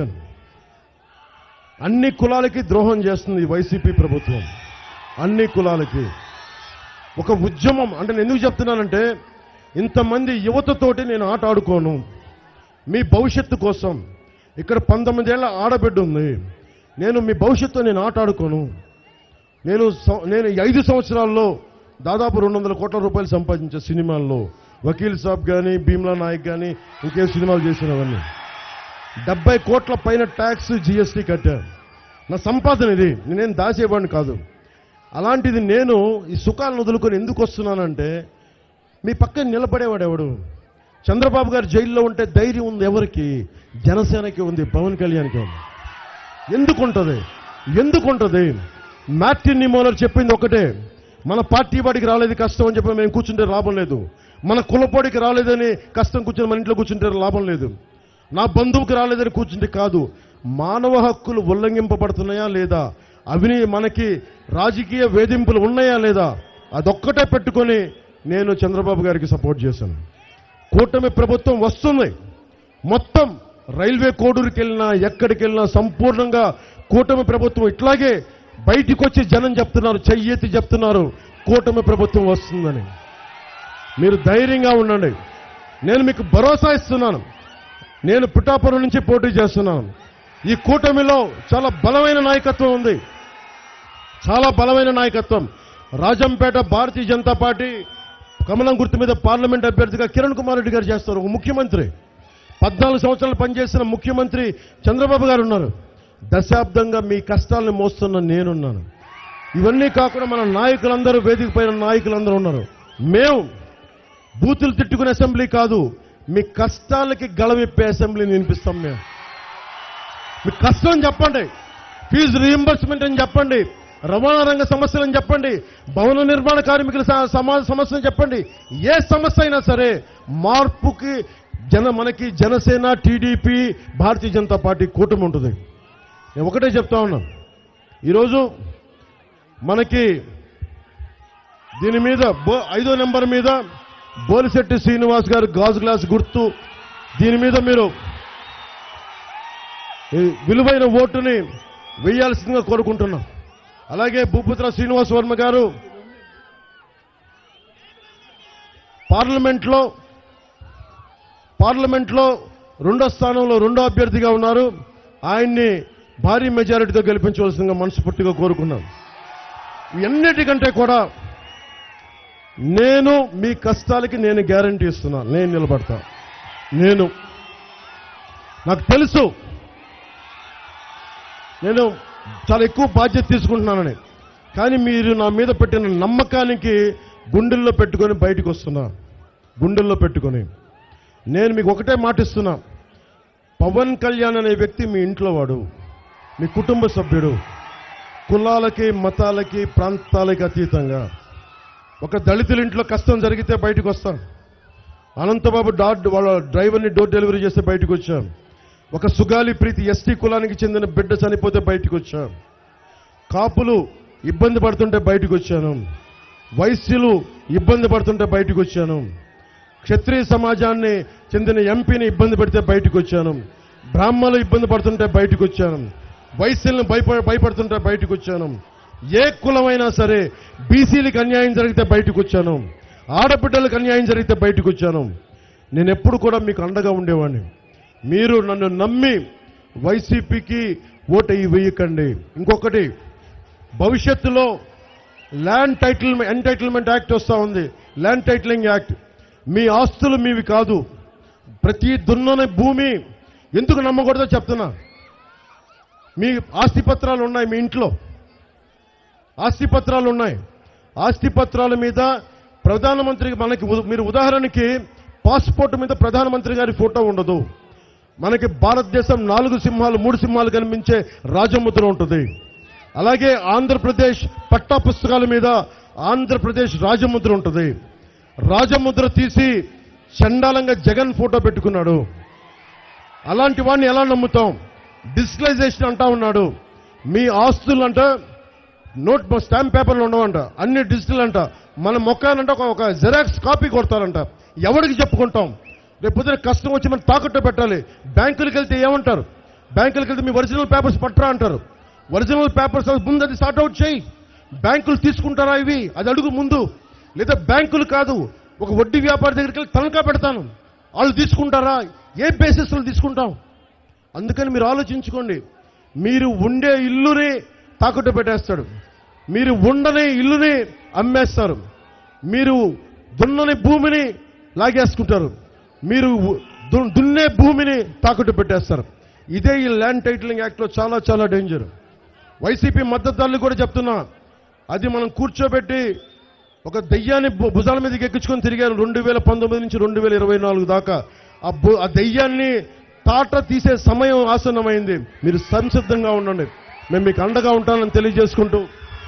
చెప్పాను. అన్ని కులాలకి ద్రోహం చేస్తుంది వైసీపీ ప్రభుత్వం. అన్ని కులాలకి. ఒక ఉద్యమం అంటే నేను ఎందుకు చెప్తున్నానంటే ఇంతమంది యువతతోటి నేను ఆట ఆడుకోను. మీ భవిష్యత్తు కోసం. ఇక్కడ పంతొమ్మిదేళ్ళ ఆడబిడ్డ ఉంది. నేను మీ భవిష్యత్తు నేను ఆట ఆడుకోను. నేను నేను ఐదు సంవత్సరాల్లో దాదాపు రెండు వందల కోట్ల రూపాయలు సంపాదించే సినిమాల్లో వకీల్ సాబ్ కానీ భీమ్లా నాయక్ కానీ ఇంకే సినిమాలు చేసినవన్నీ. డెబ్బై కోట్ల పైన ట్యాక్స్ జిఎస్టీ కట్టాను నా సంపాదన ఇది. నేనేం దాచేవాడిని కాదు. అలాంటిది నేను ఈ సుఖాలను వదులుకొని ఎందుకు వస్తున్నానంటే మీ పక్కన నిలబడేవాడు ఎవడు? చంద్రబాబు గారు జైల్లో ఉంటే ధైర్యం ఉంది ఎవరికి? జనసేనకి ఉంది పవన్ కళ్యాణ్కి ఉంది. ఎందుకుంటుంది? ఎందుకుంటుంది? మార్టిన్ నిమోలర్ చెప్పింది ఒకటే. మన పార్టీ వాడికి రాలేదు కష్టం అని చెప్పి మేము కూర్చుంటే లాభం లేదు. మన కులపోడికి రాలేదని కష్టం కూర్చొని మన ఇంట్లో కూర్చుంటే లాభం లేదు. నా బంధువుకి రాలేదని కూర్చుంటే కాదు మానవ హక్కులు ఉల్లంఘింపబడుతున్నాయా లేదా? అవిని మనకి రాజకీయ వేధింపులు ఉన్నాయా లేదా? అదొక్కటే పెట్టుకొని నేను చంద్రబాబు గారికి సపోర్ట్ చేశాను. కూటమి ప్రభుత్వం వస్తుంది. మొత్తం రైల్వే కోడూరుకి వెళ్ళినా ఎక్కడికి వెళ్ళినా సంపూర్ణంగా కూటమి ప్రభుత్వం ఇట్లాగే బయటికి వచ్చి జనం చెప్తున్నారు చెయ్యెత్తి చెప్తున్నారు కూటమి ప్రభుత్వం వస్తుందని. మీరు ధైర్యంగా ఉండండి. నేను మీకు భరోసా ఇస్తున్నాను. నేను పుట్టాపురం నుంచి పోటీ చేస్తున్నాను. ఈ కూటమిలో చాలా బలమైన నాయకత్వం ఉంది. చాలా బలమైన నాయకత్వం. రాజంపేట భారతీయ జనతా పార్టీ కమలం గుర్తు మీద పార్లమెంట్ అభ్యర్థిగా కిరణ్ కుమార్ రెడ్డి గారు చేస్తారు. ఒక ముఖ్యమంత్రి. పద్నాలుగు సంవత్సరాలు పనిచేసిన ముఖ్యమంత్రి చంద్రబాబు గారు ఉన్నారు. దశాబ్దంగా మీ కష్టాలను మోస్తున్న నేనున్నాను. ఇవన్నీ కాకుండా మన నాయకులందరూ వేదిక పైన నాయకులందరూ ఉన్నారు. మేము బూతులు తిట్టుకునే అసెంబ్లీ కాదు. మీ కష్టాలకి గళమిప్పే అసెంబ్లీని వినిపిస్తాం మేము. మీ కష్టం చెప్పండి. ఫీజు రీఎంబర్స్మెంట్ అని చెప్పండి. రవాణా రంగ సమస్యలని చెప్పండి. భవన నిర్మాణ కార్మికుల స- సమాజ సమస్యలు చెప్పండి. ఏ సమస్య అయినా సరే మార్పుకి జన మనకి జనసేన టీడీపీ భారతీయ జనతా పార్టీ కూటమి ఉంటుంది. నేను ఒకటే చెప్తా ఉన్నాను. ఈరోజు మనకి దీని మీద బో- ఐదో నెంబర్ మీద బోలిశెట్టి శ్రీనివాస్ గారు గాజు గ్లాస్ గుర్తు. దీని మీద మీరు విలువైన ఓటుని వేయాల్సిందిగా కోరుకుంటున్నాం. అలాగే భూపుత్ర శ్రీనివాస్ వర్మ గారు పార్లమెంట్లో పార్లమెంట్లో రెండో స్థానంలో రెండో అభ్యర్థిగా ఉన్నారు. ఆయన్ని భారీ మెజారిటీతో గెలిపించవలసిందిగా మనస్ఫూర్తిగా కోరుకున్నాం. ఎన్నిటికంటే కూడా నేను మీ కష్టాలకి నేను గ్యారంటీ ఇస్తున్నా. నేను నిలబడతా. నేను. నాకు తెలుసు. నేను చాలా ఎక్కువ బాధ్యత తీసుకుంటున్నానని. కానీ మీరు నా మీద పెట్టిన నమ్మకానికి గుండెల్లో పెట్టుకొని బయటకు వస్తున్నా. గుండెల్లో పెట్టుకొని. నేను మీకు ఒకటే మాటిస్తున్నా పవన్ కళ్యాణ్ అనే వ్యక్తి మీ ఇంట్లో వాడు. మీ కుటుంబ సభ్యుడు. కులాలకి మతాలకి ప్రాంతాలకి అతీతంగా. ఒక దళితుల ఇంట్లో కష్టం జరిగితే బయటకు వస్తాను అనంతబాబు డాట్ వాళ్ళ డ్రైవర్ని డోర్ డెలివరీ చేస్తే బయటకు వచ్చాం. ఒక సుగాలి ప్రీతి ఎస్టీ కులానికి చెందిన బిడ్డ చనిపోతే బయటకు వచ్చాం. కాపులు ఇబ్బంది పడుతుంటే బయటకు వచ్చాను. వైశ్యులు ఇబ్బంది పడుతుంటే బయటకు వచ్చాను. క్షత్రియ సమాజాన్ని చెందిన ఎంపీని ఇబ్బంది పెడితే బయటకు వచ్చాను. బ్రాహ్మణులు ఇబ్బంది పడుతుంటే బయటకు వచ్చాను. వైశ్యులను భయప భయపడుతుంటే బయటకు వచ్చాను. ఏ కులమైనా సరే బీసీలకు అన్యాయం జరిగితే బయటకు వచ్చాను. ఆడబిడ్డలకు అన్యాయం జరిగితే బయటకు వచ్చాను. నేను ఎప్పుడు కూడా మీకు అండగా ఉండేవాడిని. మీరు నన్ను నమ్మి వైసీపీకి ఓటు వేయకండి. ఇంకొకటి భవిష్యత్తులో ల్యాండ్ టైటిల్ ఎంటైటిల్మెంట్ యాక్ట్ వస్తూ ఉంది. Land titling act. మీ ఆస్తులు మీవి కాదు. ప్రతి దున్నని భూమి ఎందుకు నమ్మకూడదో చెప్తున్నా. మీ ఆస్తి పత్రాలు ఉన్నాయి మీ ఇంట్లో. ఆస్తి పత్రాలు ఉన్నాయి. ఆస్తిపత్రాల మీద ప్రధానమంత్రికి మనకి మీరు ఉదాహరణకి పాస్పోర్ట్ మీద ప్రధానమంత్రి గారి ఫోటో ఉండదు. మనకి భారతదేశం నాలుగు సింహాలు మూడు సింహాలు కనిపించే రాజముద్ర ఉంటుంది. అలాగే ఆంధ్రప్రదేశ్ పట్టా పుస్తకాల మీద ఆంధ్రప్రదేశ్ రాజముద్ర ఉంటుంది. రాజముద్ర తీసి చండాలంగా జగన్ ఫోటో పెట్టుకున్నాడు. అలాంటి వాడిని ఎలా నమ్ముతాం? డిజిటలైజేషన్ అంటా ఉన్నాడు. మీ ఆస్తులు నోట్ స్టాంప్ పేపర్లు ఉండవంట. అన్ని డిజిటల్ అంట. మన మొక్కానంట ఒక- ఒక జెరాక్స్ కాపీ కొడతారంట. ఎవరికి చెప్పుకుంటాం? రేపు పొద్దున కష్టం వచ్చి మనం తాకట్టు పెట్టాలి. బ్యాంకులకు వెళ్తే ఏమంటారు? బ్యాంకులకు వెళ్తే మీ ఒరిజినల్ పేపర్స్ పట్టరా అంటారు. ఒరిజినల్ పేపర్స్ ముందు అది సార్ట్ అవుట్ చేయి. బ్యాంకులు తీసుకుంటారా ఇవి? అది అడుగు ముందు. లేదా బ్యాంకులు కాదు. ఒక వడ్డీ వ్యాపారి దగ్గరికి వెళ్ళి తనఖా పెడతాను. వాళ్ళు తీసుకుంటారా? ఏ బేసిస్లో తీసుకుంటాం? అందుకని మీరు ఆలోచించుకోండి. మీరు ఉండే ఇల్లునే తాకట్టు పెట్టేస్తాడు. మీరు ఉండని ఇల్లుని అమ్మేస్తారు. మీరు దున్నని భూమిని లాగేసుకుంటారు. మీరు దున్నే భూమిని తాకట్టు పెట్టేస్తారు. ఇదే ఈ ల్యాండ్ టైటిలింగ్ యాక్ట్లో చాలా చాలా డేంజర్. వైసీపీ మద్దతుదారులు కూడా చెప్తున్నా అది మనం కూర్చోబెట్టి ఒక దెయ్యాన్ని భుజాల మీదకి ఎక్కించుకొని తిరిగారు. రెండు వేల పంతొమ్మిది నుంచి రెండు వేల ఇరవై నాలుగు దాకా ఆ బు ఆ దెయ్యాన్ని తాట తీసే సమయం ఆసన్నమైంది. మీరు సంసిద్ధంగా ఉండండి. మేము మీకు అండగా ఉంటానని తెలియజేసుకుంటూ